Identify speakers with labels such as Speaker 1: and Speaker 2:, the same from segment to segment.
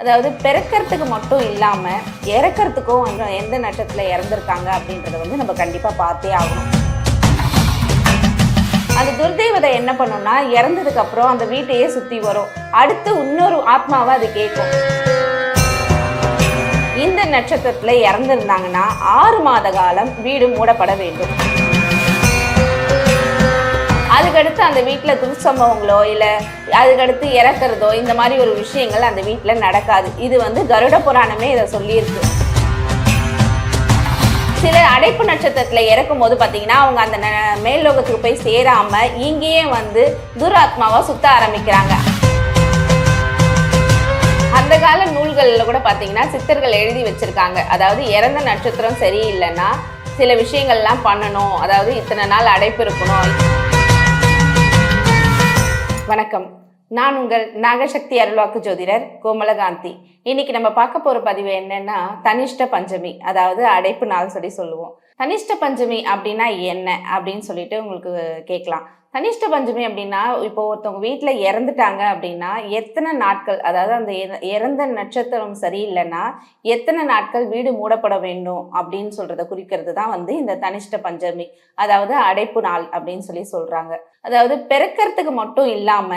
Speaker 1: அதாவது பிறக்கிறதுக்கு மட்டும் இல்லாமல் இறக்கிறதுக்கும் எந்த நட்சத்திரத்தில் இறந்துருக்காங்க அப்படின்றத வந்து நம்ம கண்டிப்பாக பார்த்தே ஆகணும். அந்த துர்தெய்வதை என்ன பண்ணும்னா இறந்ததுக்கு அப்புறம் அந்த வீட்டையே சுற்றி வரும். அடுத்து இன்னொரு ஆத்மாவை அது கேட்கும். இந்த நட்சத்திரத்தில் இறந்துருந்தாங்கன்னா ஆறு மாத காலம் வீடு மூடப்பட வேண்டும். அதுக்கடுத்து அந்த வீட்டில் துர்சம்பவங்களோ இல்லை அதுக்கடுத்து இறக்குறதோ இந்த மாதிரி ஒரு விஷயங்கள் அந்த வீட்டில் நடக்காது. இது வந்து கருட புராணமே இதை சொல்லியிருக்கு. சில அடைப்பு நட்சத்திரத்தில் இறக்கும் போது பார்த்தீங்கன்னா அவங்க அந்த ந- மேல்லோகத்துக்கு போய் சேராமல் இங்கேயே வந்து துராத்மாவை சுத்த ஆரம்பிக்கிறாங்க. அந்த கால நூல்களில் கூட பார்த்தீங்கன்னா சித்தர்கள் எழுதி வச்சிருக்காங்க. அதாவது இறந்த நட்சத்திரம் சரியில்லைன்னா சில விஷயங்கள்லாம் பண்ணணும். அதாவது இத்தனை நாள் அடைப்பு இருக்கணும். வணக்கம். நான் உங்கள் நாகசக்தி அருள்வாக்கு ஜோதிடர் கோமலகாந்தி. இன்னைக்கு நம்ம பார்க்க போற பதிவு என்னன்னா தனிஷ்ட பஞ்சமி அதாவது அடைப்பு நாள் சொல்லி சொல்லுவோம். தனிஷ்ட பஞ்சமி அப்படின்னா என்ன அப்படின்னு சொல்லிட்டு உங்களுக்கு கேட்கலாம். கனிஷ்ட பஞ்சமி அப்படின்னா இப்போ ஒருத்தவங்க வீட்டில் இறந்துட்டாங்க அப்படின்னா எத்தனை நாட்கள் அதாவது அந்த இறந்த நட்சத்திரம் சரியில்லைன்னா எத்தனை நாட்கள் வீடு மூடப்பட வேண்டும் அப்படின்னு சொல்றத குறிக்கிறது தான் வந்து இந்த தனிஷ்ட பஞ்சமி. அதாவது அடைப்பு நாள் அப்படின்னு சொல்லி சொல்றாங்க. அதாவது பிறக்கிறதுக்கு மட்டும் இல்லாம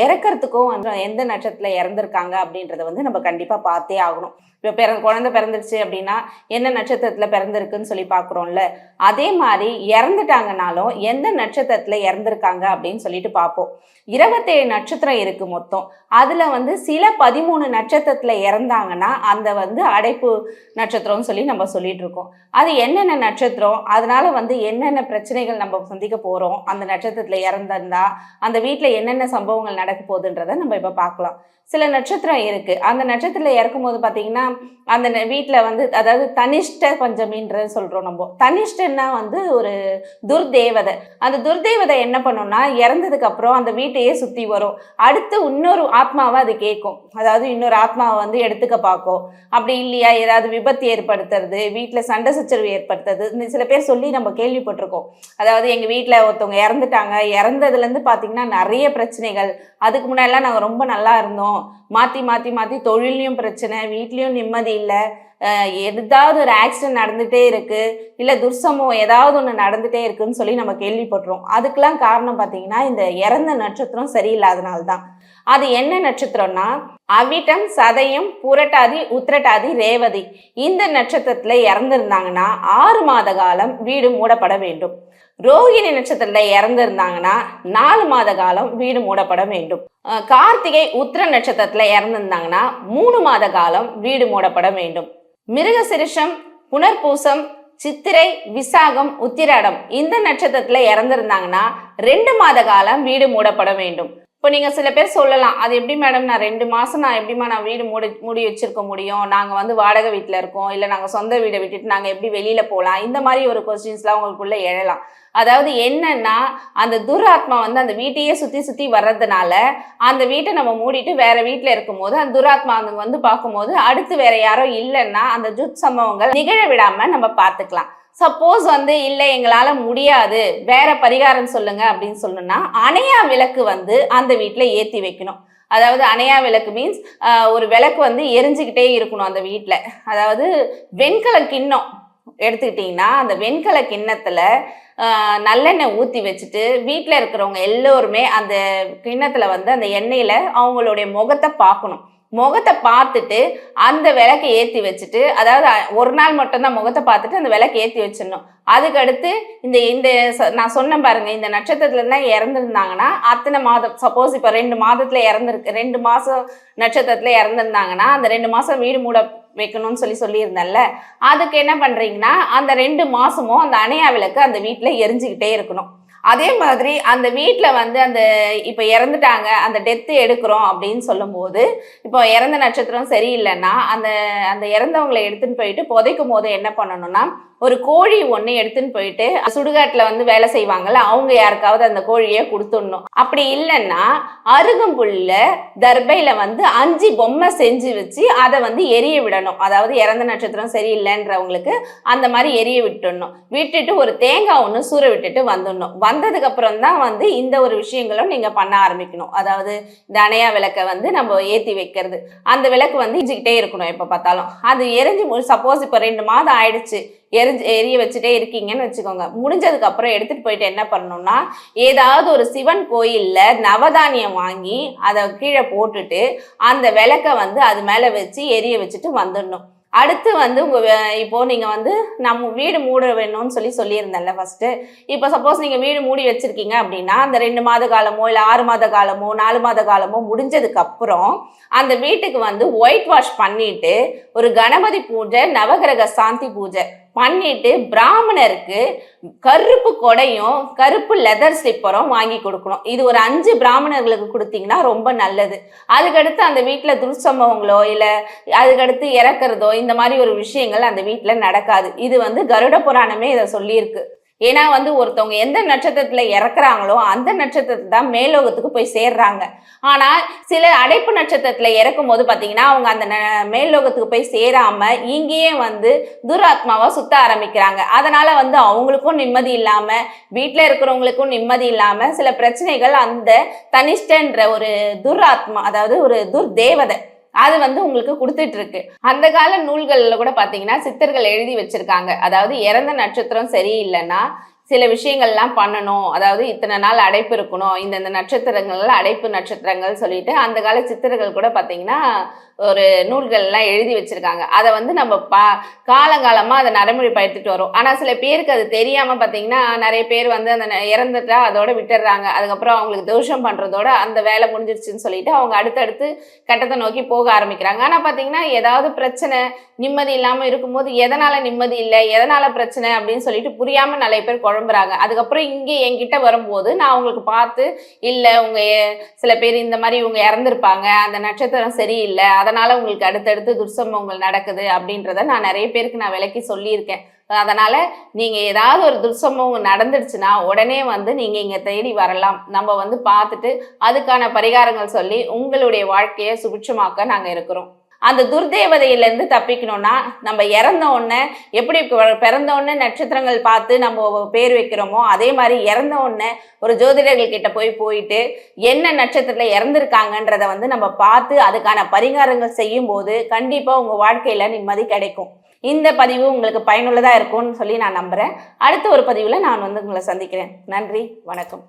Speaker 1: இறக்கிறதுக்கும் வந்து எந்த நட்சத்திரத்துல இறந்துருக்காங்க அப்படின்றத வந்து நம்ம கண்டிப்பா பார்த்தே ஆகணும். இப்போ பிற குழந்தை பிறந்துருச்சு அப்படின்னா என்ன நட்சத்திரத்துல பிறந்திருக்குன்னு சொல்லி பார்க்குறோம்ல அதே மாதிரி இறந்துட்டாங்கனாலும் எந்த நட்சத்திரத்துல இறந்துருக்காங்க அப்படின்னு சொல்லிட்டு பார்ப்போம். இருபத்தேழு நட்சத்திரம் இருக்கு மொத்தம். அதுல வந்து சில பதிமூணு நட்சத்திரத்துல இறந்தாங்கன்னா அந்த வந்து அடைப்பு நட்சத்திரம்னு சொல்லி நம்ம சொல்லிட்டு இருக்கோம். அது என்னென்ன நட்சத்திரம்? அதனால வந்து என்னென்ன பிரச்சனைகள் நம்ம சந்திக்க போறோம்? அந்த நட்சத்திரத்துல இறந்திருந்தா அந்த வீட்டுல என்னென்ன சம்பவங்கள் நடக்க போகுதுன்றதை நம்ம இப்ப பார்க்கலாம். சில நட்சத்திரம் இருக்கு. அந்த நட்சத்திரத்துல இறக்கும் போது பாத்தீங்கன்னா அந்த வீட்டுல வந்து அதாவது தனிஷ்ட பஞ்சமின்றது சொல்றோம் நம்ம. தனிஷ்டன்னா வந்து ஒரு துர்தேவதை. அந்த துர்தேவதை என்ன பண்ணும்னா இறந்ததுக்கு அப்புறம் அந்த வீட்டையே சுத்தி வரும். அடுத்து இன்னொரு ஆத்மாவை அது கேட்கும் அதாவது இன்னொரு ஆத்மாவை வந்து எடுத்துக்க பார்க்கும். அப்படி இல்லையா? ஏதாவது விபத்து ஏற்படுத்துறது வீட்டில் சண்டை சச்சரவு ஏற்படுத்துறது இந்த சில பேர் சொல்லி நம்ம கேள்விப்பட்டிருக்கோம். அதாவது எங்கள் வீட்டில் ஒருத்தவங்க இறந்துட்டாங்க. இறந்ததுலேருந்து பார்த்தீங்கன்னா நிறைய பிரச்சனைகள். அதுக்கு முன்னாடிலாம் நாங்கள் ரொம்ப நல்லா இருந்தோம். மாற்றி மாற்றி மாற்றி தொழிலையும் பிரச்சனை வீட்லேயும் நிம்மதி இல்லை. ஏதாவது ஒரு ஆக்சிடென்ட் நடந்துகிட்டே இருக்கு இல்லை துர்சம்பவம் ஏதாவது ஒன்று நடந்துகிட்டே இருக்குன்னு சொல்லி நம்ம கேள்விப்படுறோம் அதுக்கெல்லாம் காரணம் பார்த்தீங்கன்னா இந்த இறந்த நட்சத்திரம் சரியில்லாதனால தான் அது என்ன நட்சத்திரம்னா அவிட்டம் சதயம் புரட்டாதி உத்திரட்டாதி ரேவதி. இந்த நட்சத்திரத்துல இறந்துருந்தாங்கன்னா ஆறு மாத காலம் வீடு மூடப்பட வேண்டும். ரோகிணி நட்சத்திரத்துல இறந்துருந்தாங்கன்னா நாலு மாத காலம் வீடு மூடப்பட வேண்டும். கார்த்திகை உத்திர நட்சத்திரத்துல இறந்துருந்தாங்கன்னா மூணு மாத காலம் வீடு மூடப்பட வேண்டும். மிருகசிரிஷம் புனர்பூசம் சித்திரை விசாகம் உத்திராடம் இந்த நட்சத்திரத்துல இறந்திருந்தாங்கன்னா ரெண்டு மாத காலம் வீடு மூடப்பட வேண்டும். இப்போ நீங்கள் சில பேர் சொல்லலாம் அது எப்படி மேடம் நான் ரெண்டு மாதம் நான் எப்படிம்மா நான் வீடு மூடி மூடி வச்சிருக்க முடியும்? நாங்கள் வந்து வாடகை வீட்டில் இருக்கோம். இல்லை நாங்கள் சொந்த வீடை விட்டுட்டு நாங்கள் எப்படி வெளியில் போகலாம்? இந்த மாதிரி ஒரு கொஸ்டின்ஸ்லாம் உங்களுக்குள்ளே எழலாம். அதாவது என்னன்னா அந்த துராத்மா வந்து அந்த வீட்டையே சுற்றி சுற்றி வர்றதுனால அந்த வீட்டை நம்ம மூடிட்டு வேற வீட்டில் இருக்கும்போது அந்த துராத்மா அங்க வந்து பார்க்கும்போது அடுத்து வேற யாரோ இல்லைன்னா அந்த ஜுத் சம்பவங்கள் நிகழ விடாம நம்ம பார்த்துக்கலாம். சப்போஸ் வந்து இல்லை எங்களால் முடியாது. வேற பரிகாரம் சொல்லுங்க அப்படின்னு சொல்லணும்னா அணையா விளக்கு வந்து அந்த வீட்டில் ஏற்றி வைக்கணும். அதாவது அணையா விளக்கு மீன்ஸ் ஒரு விளக்கு வந்து எரிஞ்சுக்கிட்டே இருக்கணும் அந்த வீட்டில் அதாவது வெண்கல கிண்ணம் எடுத்துக்கிட்டிங்கன்னா அந்த வெண்கல கிண்ணத்தில் நல்லெண்ணெய் ஊற்றி வச்சுட்டு வீட்டில் இருக்கிறவங்க எல்லோருமே அந்த கிண்ணத்தில் வந்து அந்த எண்ணெயில் அவங்களுடைய முகத்தை பார்க்கணும். முகத்தை பார்த்துட்டு அந்த விளக்கை ஏற்றி வச்சுட்டு அதாவது ஒரு நாள் மட்டும்தான் முகத்தை பார்த்துட்டு அந்த விளக்கை ஏற்றி வச்சிடணும். அதுக்கடுத்து இந்த இந்த நான் சொன்னேன் பாருங்க இந்த நட்சத்திரத்தில்தான் இறந்துருந்தாங்கன்னா அத்தனை மாதம் சப்போஸ் இப்போ ரெண்டு மாதத்துல இறந்துருக்கு ரெண்டு மாதம் நட்சத்திரத்துல இறந்துருந்தாங்கன்னா அந்த ரெண்டு மாதம் வீடு மூட வைக்கணும்னு சொல்லி சொல்லியிருந்தேன்ல அதுக்கு என்ன பண்ணுறீங்கன்னா அந்த ரெண்டு மாதமும் அந்த அணையா விளக்கு அந்த வீட்டில் எரிஞ்சுக்கிட்டே இருக்கணும். அதே மாதிரி அந்த வீட்டில் வந்து அந்த இப்போ இறந்துட்டாங்க அந்த டெத்து எடுக்கிறோம் அப்படின்னு சொல்லும்போது இப்போ இறந்த நட்சத்திரம் சரியில்லைன்னா அந்த அந்த இறந்தவங்களை எடுத்துன்னு போயிட்டு புதைக்கும் போது என்ன பண்ணணும்னா ஒரு கோழி ஒன்று எடுத்துன்னு போயிட்டு சுடுகாட்டில் வந்து வேலை செய்வாங்கல்ல அவங்க யாருக்காவது அந்த கோழியை கொடுத்துடணும். அப்படி இல்லைன்னா அருகம்புல்ல தர்பையில வந்து அஞ்சு பொம்மை செஞ்சு வச்சு அதை வந்து எரிய விடணும். அதாவது இறந்த நட்சத்திரம் சரியில்லைன்றவங்களுக்கு அந்த மாதிரி எரிய விட்டுடணும். விட்டுட்டு ஒரு தேங்காய் ஒன்று சூற விட்டுட்டு வந்துடணும். வந்ததுக்கு அப்புறம் தான் வந்து இந்த ஒரு விஷயங்களும் நீங்க பண்ண ஆரம்பிக்கணும். அதாவது இந்த அணையா விளக்கை வந்து நம்ம ஏத்தி வைக்கிறது. அந்த விளக்கு வந்து இஞ்சிக்கிட்டே இருக்கணும் எப்போ பார்த்தாலும். அது எரிஞ்சு சப்போஸ் இப்போ ரெண்டு மாதம் ஆயிடுச்சு. எரிஞ்சு எரிய வச்சுட்டே இருக்கீங்கன்னு வச்சுக்கோங்க. முடிஞ்சதுக்கு அப்புறம் எடுத்துட்டு போயிட்டு என்ன பண்ணணும்னா ஏதாவது ஒரு சிவன் கோயில்ல நவதானியம் வாங்கி அதை கீழே போட்டுட்டு அந்த விளக்கை வந்து அது மேலே வச்சு எரிய வச்சுட்டு வந்துடணும். அடுத்து வந்து உங்கள் இப்போ நீங்கள் வந்து நம்ம வீடு மூட வேணும்னு சொல்லி சொல்லியிருந்தேன்ல ஃபஸ்ட்டு இப்போ சப்போஸ் நீங்கள் வீடு மூடி வச்சுருக்கீங்க அப்படின்னா அந்த ரெண்டு மாத காலமோ இல்லை ஆறு மாத காலமோ நாலு மாத காலமோ முடிஞ்சதுக்கப்புறம் அந்த வீட்டுக்கு வந்து ஒயிட் வாஷ் பண்ணிட்டு ஒரு கணபதி பூஜை நவகிரக சாந்தி பூஜை பண்ணிட்டு பிராமணருக்கு கருப்பு கொடையும் கருப்பு லெதர் ஸ்லிப்பரும் வாங்கி கொடுக்கணும். இது ஒரு அஞ்சு பிராமணர்களுக்கு கொடுத்தீங்கன்னா ரொம்ப நல்லது. அதுக்கடுத்து அந்த வீட்டில் துர்சம்பவங்களோ இல்லை அதுக்கடுத்து இறக்குறதோ இந்த மாதிரி ஒரு விஷயங்கள் அந்த வீட்டில் நடக்காது. இது வந்து கருட புராணமே இதை சொல்லியிருக்கு. ஏன்னா வந்து ஒருத்தவங்க எந்த நட்சத்திரத்துல இறக்குறாங்களோ அந்த நட்சத்திரத்தை தான் மேலோகத்துக்கு போய் சேர்றாங்க. ஆனா சில அடைப்பு நட்சத்திரத்துல இறக்கும் போது பாத்தீங்கன்னா அவங்க அந்த ந- மேல்லோகத்துக்கு போய் சேராம இங்கேயே வந்து துராத்மாவா சுத்த ஆரம்பிக்கிறாங்க. அதனால வந்து அவங்களுக்கும் நிம்மதி இல்லாம வீட்டில் இருக்கிறவங்களுக்கும் நிம்மதி இல்லாம சில பிரச்சனைகள் அந்த தனிஷ்டன்ற ஒரு துராத்மா அதாவது ஒரு துர்தேவதை அது வந்து உங்களுக்கு கொடுத்துட்டு இருக்கு அந்த கால நூல்கள்ல கூட பாத்தீங்கன்னா சித்தர்கள் எழுதி வச்சிருக்காங்க. அதாவது இறந்த நட்சத்திரம் சரியில்லைன்னா சில விஷயங்கள்லாம் பண்ணணும். அதாவது இத்தனை நாள் அடைப்பு இருக்கணும். இந்தந்த நட்சத்திரங்கள் அடைப்பு நட்சத்திரங்கள் சொல்லிட்டு அந்த கால சித்தர்கள் கூட பார்த்தீங்கன்னா ஒரு நூல்கள்லாம் எழுதி வச்சிருக்காங்க. அதை வந்து நம்ம பா காலங்காலமாக அதை நடைமுறைப்படுத்திட்டு வரோம். ஆனால் சில பேருக்கு அது தெரியாமல் பார்த்தீங்கன்னா நிறைய பேர் வந்து அந்த ந- இறந்துட்டா அதோட விட்டுடுறாங்க அதுக்கப்புறம் அவங்களுக்கு தோஷம் பண்ணுறதோட அந்த வேலை முடிஞ்சிருச்சுன்னு சொல்லிட்டு அவங்க அடுத்தடுத்து கட்டத்தை நோக்கி போக ஆரம்பிக்கிறாங்க. ஆனால் பார்த்தீங்கன்னா ஏதாவது பிரச்சனை நிம்மதி இல்லாமல் இருக்கும்போது எதனால் நிம்மதி இல்லை எதனால் பிரச்சனை அப்படின்னு சொல்லிட்டு புரியாமல் நிறைய பேர் புலம்புறாங்க. அதுக்கப்புறம் இங்கே என்கிட்ட வரும்போது நான் அவங்களுக்கு பார்த்து இல்லை உங்கள் சில பேர் இந்த மாதிரி இவங்க இறந்துருப்பாங்க. அந்த நட்சத்திரம் சரியில்லை. அதனால உங்களுக்கு அடுத்தடுத்து துர்சம்பவங்கள் நடக்குது. அப்படின்றத நான் நிறைய பேருக்கு நான் விளக்கி சொல்லியிருக்கேன். அதனால நீங்க ஏதாவது ஒரு துர்சம்பவம் நடந்துடுச்சுன்னா உடனே வந்து நீங்க இங்க தேடி வரலாம். நம்ம வந்து பார்த்துட்டு அதுக்கான பரிகாரங்கள் சொல்லி உங்களுடைய வாழ்க்கையை சுபிட்சமாக்க நாங்க இருக்கிறோம். அந்த துர்தேவதையிலேருந்து தப்பிக்கணும்னா நம்ம இறந்த உடனே எப்படி பிறந்த உடனே நட்சத்திரங்கள் பார்த்து நம்ம பேர் வைக்கிறோமோ அதே மாதிரி இறந்த உடனே ஒரு ஜோதிடர்கள் கிட்ட போய் போயிட்டு என்ன நட்சத்திரத்தில் இறந்துருக்காங்கன்றத வந்து நம்ம பார்த்து அதுக்கான பரிகாரங்கள் செய்யும் போது கண்டிப்பாக உங்கள் வாழ்க்கையில் நிம்மதி கிடைக்கும். இந்த பதிவு உங்களுக்கு பயனுள்ளதாக இருக்கும்னு சொல்லி நான் நம்புகிறேன் அடுத்த ஒரு பதிவில் நான் வந்து உங்களை சந்திக்கிறேன். நன்றி வணக்கம்.